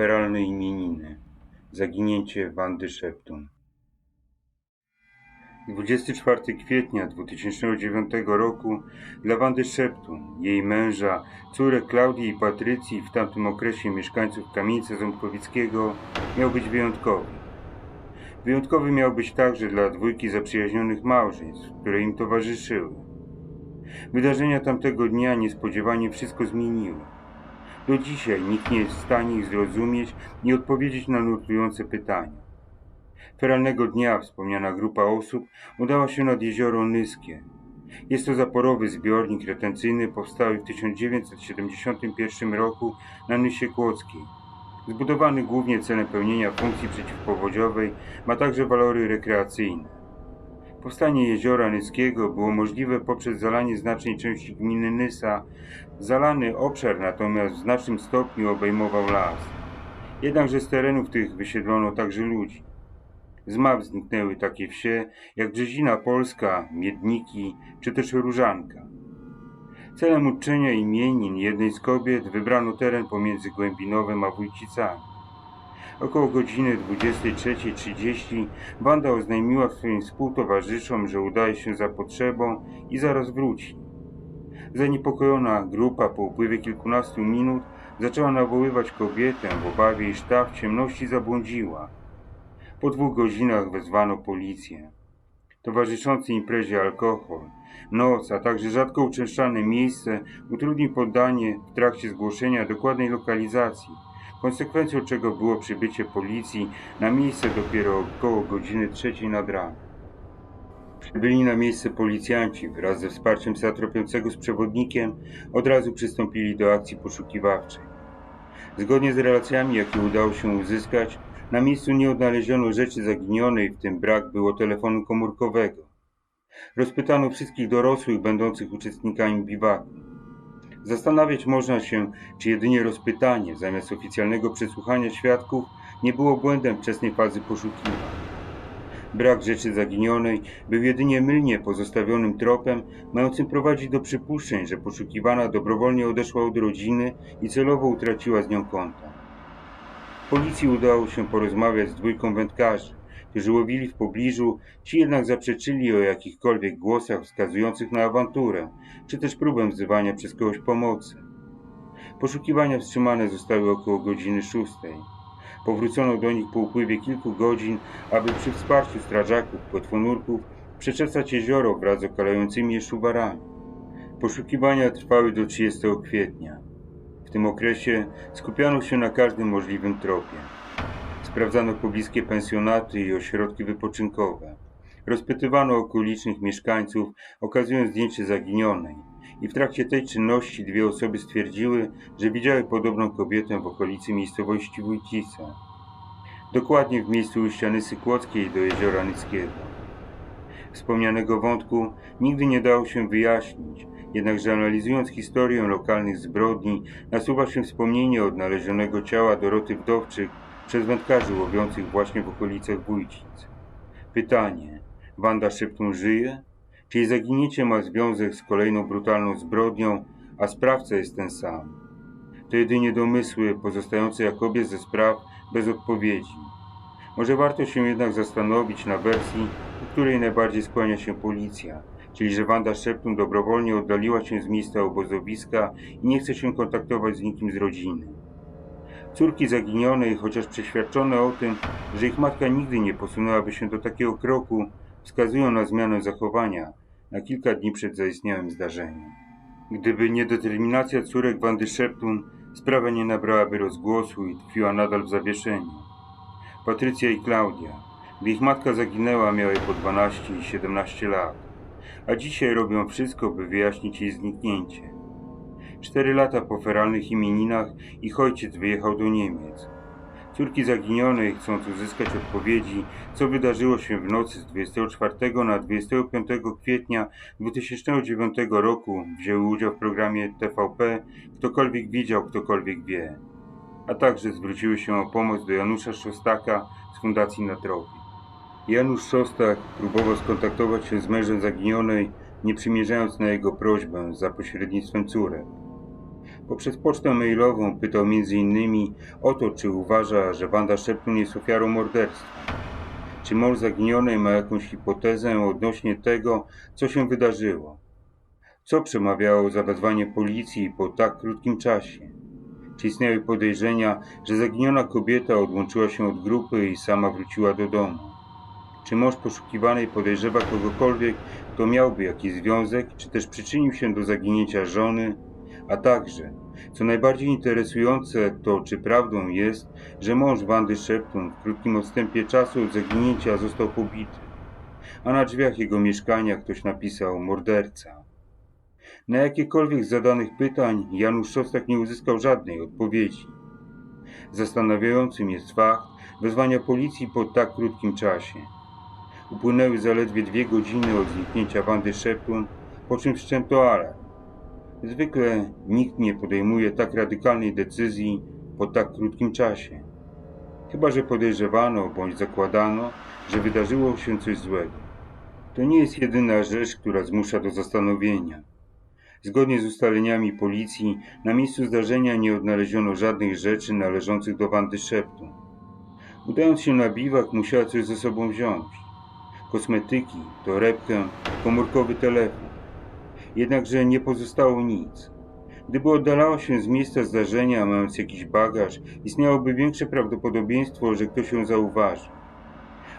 Feralne imieniny. Zaginięcie Wandy Szeptun. 24 kwietnia 2009 roku dla Wandy Szeptun, jej męża, córek Klaudii i Patrycji, w tamtym okresie mieszkańców Kamieńca Ząbkowickiego, miał być wyjątkowy. Wyjątkowy miał być także dla dwójki zaprzyjaźnionych małżeństw, które im towarzyszyły. Wydarzenia tamtego dnia niespodziewanie wszystko zmieniły. Do dzisiaj nikt nie jest w stanie ich zrozumieć i odpowiedzieć na nurtujące pytania. Feralnego dnia wspomniana grupa osób udała się nad jezioro Nyskie. Jest to zaporowy zbiornik retencyjny powstały w 1971 roku na Nysie Kłodzkiej. Zbudowany głównie celem pełnienia funkcji przeciwpowodziowej, ma także walory rekreacyjne. Powstanie jeziora Nyskiego było możliwe poprzez zalanie znacznej części gminy Nysa. Zalany obszar natomiast w znacznym stopniu obejmował las. Jednakże z terenów tych wysiedlono także ludzi. Z map zniknęły takie wsie jak Brzezina Polska, Miedniki czy też Różanka. Celem uczczenia imienin jednej z kobiet wybrano teren pomiędzy Głębinowem a Wójcicami. Około godziny 23.30 Wanda oznajmiła swoim współtowarzyszom, że udaje się za potrzebą i zaraz wróci. Zaniepokojona grupa po upływie kilkunastu minut zaczęła nawoływać kobietę w obawie, iż ta w ciemności zabłądziła. Po dwóch godzinach wezwano policję. Towarzyszący imprezie alkohol, noc, a także rzadko uczęszczane miejsce utrudnił poddanie w trakcie zgłoszenia dokładnej lokalizacji, konsekwencją czego było przybycie policji na miejsce dopiero około godziny trzeciej nad ranem. Przybyli na miejsce policjanci wraz ze wsparciem satropiącego z przewodnikiem od razu przystąpili do akcji poszukiwawczej. Zgodnie z relacjami, jakie udało się uzyskać, na miejscu nie odnaleziono rzeczy zaginionej, w tym brak było telefonu komórkowego. Rozpytano wszystkich dorosłych będących uczestnikami biwaku. Zastanawiać można się, czy jedynie rozpytanie zamiast oficjalnego przesłuchania świadków nie było błędem wczesnej fazy poszukiwań. Brak rzeczy zaginionej był jedynie mylnie pozostawionym tropem, mającym prowadzić do przypuszczeń, że poszukiwana dobrowolnie odeszła od rodziny i celowo utraciła z nią kontakt. Policji udało się porozmawiać z dwójką wędkarzy, którzy łowili w pobliżu, ci jednak zaprzeczyli o jakichkolwiek głosach wskazujących na awanturę, czy też próbę wzywania przez kogoś pomocy. Poszukiwania wstrzymane zostały około godziny szóstej. Powrócono do nich po upływie kilku godzin, aby przy wsparciu strażaków, płetwonurków przeczesać jezioro wraz z okalającymi je szuwarami. Poszukiwania trwały do 30 kwietnia. W tym okresie skupiano się na każdym możliwym tropie. Sprawdzano pobliskie pensjonaty i ośrodki wypoczynkowe. Rozpytywano okolicznych mieszkańców, okazując zdjęcie zaginionej. I w trakcie tej czynności dwie osoby stwierdziły, że widziały podobną kobietę w okolicy miejscowości Wójcice. Dokładnie w miejscu ujścia Nysy Kłodzkiej do jeziora Nyckiego. Wspomnianego wątku nigdy nie dało się wyjaśnić, jednakże analizując historię lokalnych zbrodni, nasuwa się wspomnienie odnalezionego ciała Doroty Wdowczyk przez wędkarzy łowiących właśnie w okolicach Wójcic. Pytanie, Wanda Szeptun żyje? Czy jej zaginięcie ma związek z kolejną brutalną zbrodnią, a sprawca jest ten sam? To jedynie domysły pozostające jak obie ze spraw bez odpowiedzi. Może warto się jednak zastanowić na wersji, u której najbardziej skłania się policja, czyli że Wanda Szeptun dobrowolnie oddaliła się z miejsca obozowiska i nie chce się kontaktować z nikim z rodziny. Córki zaginionej, chociaż przeświadczone o tym, że ich matka nigdy nie posunęłaby się do takiego kroku, wskazują na zmianę zachowania na kilka dni przed zaistniałym zdarzeniem. Gdyby nie determinacja córek Wandy Szeptun, sprawa nie nabrałaby rozgłosu i tkwiła nadal w zawieszeniu. Patrycja i Klaudia, gdy ich matka zaginęła, miały po 12 i 17 lat, a dzisiaj robią wszystko, by wyjaśnić jej zniknięcie. Cztery lata po feralnych imieninach ich ojciec wyjechał do Niemiec. Córki zaginionej, chcąc uzyskać odpowiedzi, co wydarzyło się w nocy z 24 na 25 kwietnia 2009 roku, wzięły udział w programie TVP Ktokolwiek widział, ktokolwiek wie. A także zwróciły się o pomoc do Janusza Szostaka z Fundacji Natrowi. Janusz Szostak próbował skontaktować się z mężem zaginionej, nie przymierzając na jego prośbę za pośrednictwem córek. Poprzez pocztę mailową pytał m.in. o to, czy uważa, że Wanda Szeptun jest ofiarą morderstwa. Czy mąż zaginionej ma jakąś hipotezę odnośnie tego, co się wydarzyło? Co przemawiało za wezwanie policji po tak krótkim czasie? Czy istniały podejrzenia, że zaginiona kobieta odłączyła się od grupy i sama wróciła do domu? Czy mąż poszukiwanej podejrzewa kogokolwiek, kto miałby jakiś związek, czy też przyczynił się do zaginięcia żony? A także, co najbardziej interesujące, to czy prawdą jest, że mąż Wandy Szeptun w krótkim odstępie czasu od zaginięcia został pobity, a na drzwiach jego mieszkania ktoś napisał morderca. Na jakiekolwiek zadanych pytań Janusz Szostak nie uzyskał żadnej odpowiedzi. Zastanawiającym jest fakt wezwania policji po tak krótkim czasie. Upłynęły zaledwie dwie godziny od zniknięcia Wandy Szeptun, po czym wszczęto alarm. Zwykle nikt nie podejmuje tak radykalnej decyzji po tak krótkim czasie. Chyba, że podejrzewano bądź zakładano, że wydarzyło się coś złego. To nie jest jedyna rzecz, która zmusza do zastanowienia. Zgodnie z ustaleniami policji, na miejscu zdarzenia nie odnaleziono żadnych rzeczy należących do Wandy Szeptun. Udając się na biwak, musiała coś ze sobą wziąć. Kosmetyki, torebkę, komórkowy telefon. Jednakże nie pozostało nic. Gdyby oddalała się z miejsca zdarzenia, mając jakiś bagaż, istniałoby większe prawdopodobieństwo, że ktoś ją zauważy.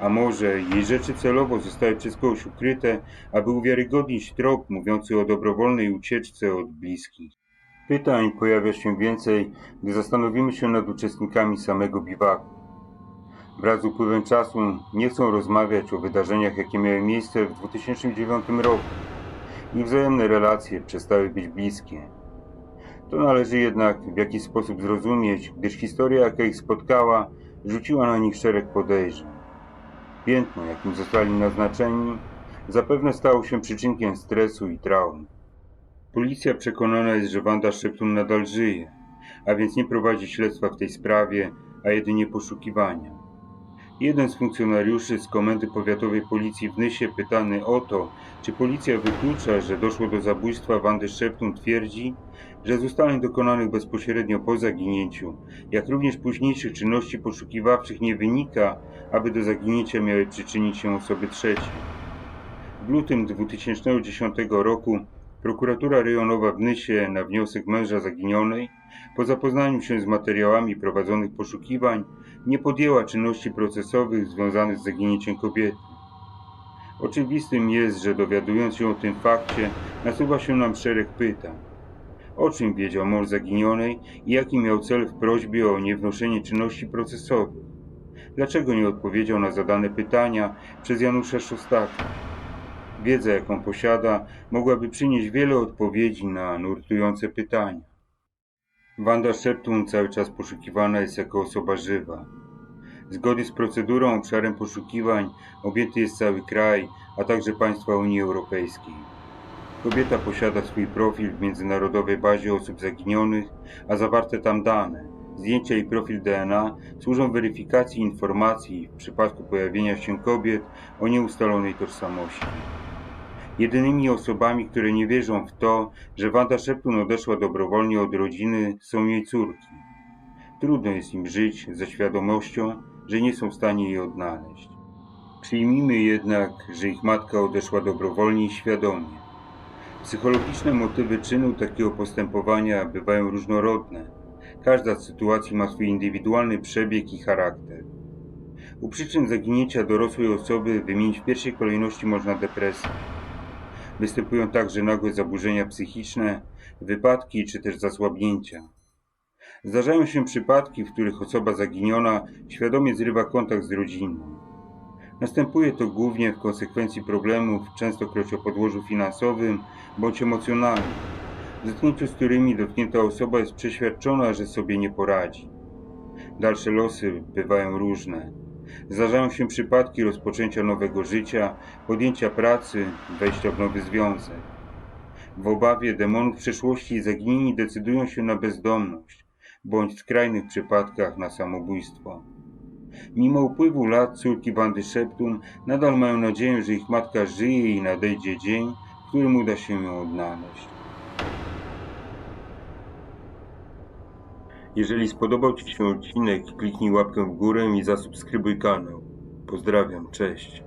A może jej rzeczy celowo zostały przez kogoś ukryte, aby uwiarygodnić trop mówiący o dobrowolnej ucieczce od bliskich. Pytań pojawia się więcej, gdy zastanowimy się nad uczestnikami samego biwaku. Wraz z upływem czasu nie chcą rozmawiać o wydarzeniach, jakie miały miejsce w 2009 roku. Ich wzajemne relacje przestały być bliskie. To należy jednak w jakiś sposób zrozumieć, gdyż historia, jaka ich spotkała, rzuciła na nich szereg podejrzeń. Piętno, jakim zostali naznaczeni, zapewne stało się przyczynkiem stresu i traum. Policja przekonana jest, że Wanda Szeptun nadal żyje, a więc nie prowadzi śledztwa w tej sprawie, a jedynie poszukiwania. Jeden z funkcjonariuszy z Komendy Powiatowej Policji w Nysie pytany o to, czy policja wyklucza, że doszło do zabójstwa Wandy Szeptun twierdzi, że z ustaleń dokonanych bezpośrednio po zaginięciu, jak również późniejszych czynności poszukiwawczych nie wynika, aby do zaginięcia miały przyczynić się osoby trzecie. W lutym 2010 roku prokuratura rejonowa w Nysie na wniosek męża zaginionej, po zapoznaniu się z materiałami prowadzonych poszukiwań, nie podjęła czynności procesowych związanych z zaginięciem kobiety. Oczywistym jest, że dowiadując się o tym fakcie, nasuwa się nam szereg pytań. O czym wiedział mąż zaginionej i jaki miał cel w prośbie o niewnoszenie czynności procesowych? Dlaczego nie odpowiedział na zadane pytania przez Janusza Szostaka? Wiedza, jaką posiada, mogłaby przynieść wiele odpowiedzi na nurtujące pytania. Wanda Szeptun cały czas poszukiwana jest jako osoba żywa. Zgodnie z procedurą obszarem poszukiwań objęty jest cały kraj, a także państwa Unii Europejskiej. Kobieta posiada swój profil w międzynarodowej bazie osób zaginionych, a zawarte tam dane, zdjęcia i profil DNA służą weryfikacji informacji w przypadku pojawienia się kobiet o nieustalonej tożsamości. Jedynymi osobami, które nie wierzą w to, że Wanda Szeptun odeszła dobrowolnie od rodziny, są jej córki. Trudno jest im żyć ze świadomością, że nie są w stanie jej odnaleźć. Przyjmijmy jednak, że ich matka odeszła dobrowolnie i świadomie. Psychologiczne motywy czynu takiego postępowania bywają różnorodne. Każda z sytuacji ma swój indywidualny przebieg i charakter. U przyczyn zaginięcia dorosłej osoby wymienić w pierwszej kolejności można depresję. Występują także nagłe zaburzenia psychiczne, wypadki czy też zasłabnięcia. Zdarzają się przypadki, w których osoba zaginiona świadomie zrywa kontakt z rodziną. Następuje to głównie w konsekwencji problemów, częstokroć o podłożu finansowym bądź emocjonalnym, w zetknięciu z którymi dotknięta osoba jest przeświadczona, że sobie nie poradzi. Dalsze losy bywają różne. Zdarzają się przypadki rozpoczęcia nowego życia, podjęcia pracy, wejścia w nowy związek. W obawie demonów przeszłości zaginieni decydują się na bezdomność, bądź w skrajnych przypadkach na samobójstwo. Mimo upływu lat córki Wandy Szeptun nadal mają nadzieję, że ich matka żyje i nadejdzie dzień, w którym uda się ją odnaleźć. Jeżeli spodobał Ci się odcinek, kliknij łapkę w górę i zasubskrybuj kanał. Pozdrawiam, cześć.